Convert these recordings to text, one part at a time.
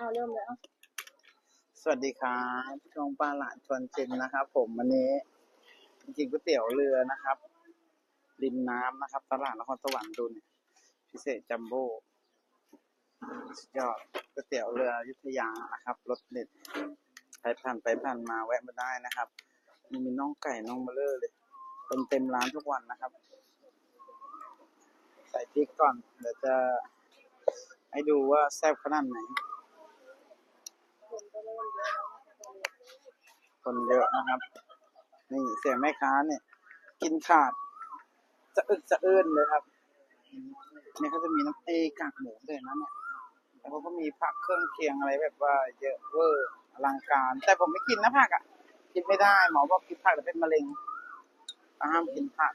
เอาเริ่มเลยเอาสวัสดีครับช่องป้าหลานชวนชิมนะครับ ผมวันนี้จริงๆก๋วยเตี๋ยวเรือนะครับ ริมน้ำนะครับ ตลาดนครสวรรค์ดูเนี่ยพิเศษจัมโบ้สุดยอดก๋วยเตี๋ยวเรือยุทธยานะครับรสเด็ดใครผ่านไปผ่านมาแวะมาได้นะครับนี่มีน่องไก่น่องเบลเลอร์เลยเต็มเต็มร้านทุกวันนะครับ ใส่พริกก่อนเดี๋ยวจะให้ดูว่าแซ่บขนาดไหน คนเยอะนะครับ นี่เสียงแม่ค้าเนี่ย กินขาดจะอึกจะเอื้นเลยครับนี่เขาจะมีน้ำเอกากหมูด้วยนะเนี่ยแล้วเขาก็มีผักเครื่องเคียงอะไรแบบว่า เยอะเวอร์อลังการ แต่ผมไม่กินนะผักอะ กินไม่ได้หมอบอกกินผักจะเป็นมะเร็งห้ามกินผัก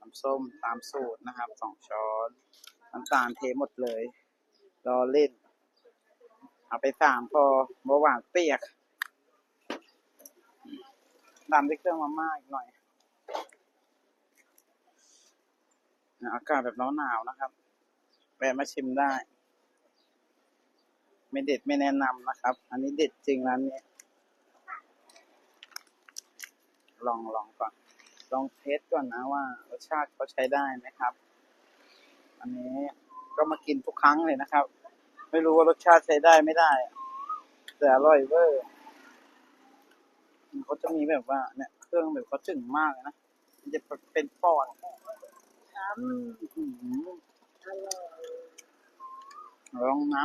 น้ำส้มตามสูตรนะครับสองช้อนน้ำตาลเทหมดเลย รอเล่น เอาไปสามพอเมื่อวานเปียก ตามด้วยเครื่องมาม่าอีกหน่อย อากาศแบบหนาวๆนะครับแวะมาชิมได้ ไม่เด็ดไม่แนะนำนะครับ อันนี้เด็ดจริงร้านนี้ ลองลองก่อน ลองเทสก่อนนะว่ารสชาติเขาใช้ได้ไหมครับ อันนี้ก็มากินทุกครั้งเลยนะครับ ไม่รู้ว่ารสชาติใช้ได้ไม่ได้ แต่อร่อยเวอร์ เขาจะมีแบบว่าเนี่ยเครื่องแบบเขาถึงมากเลยนะมันจะเป็นปอดอืมอื้อหือลองน้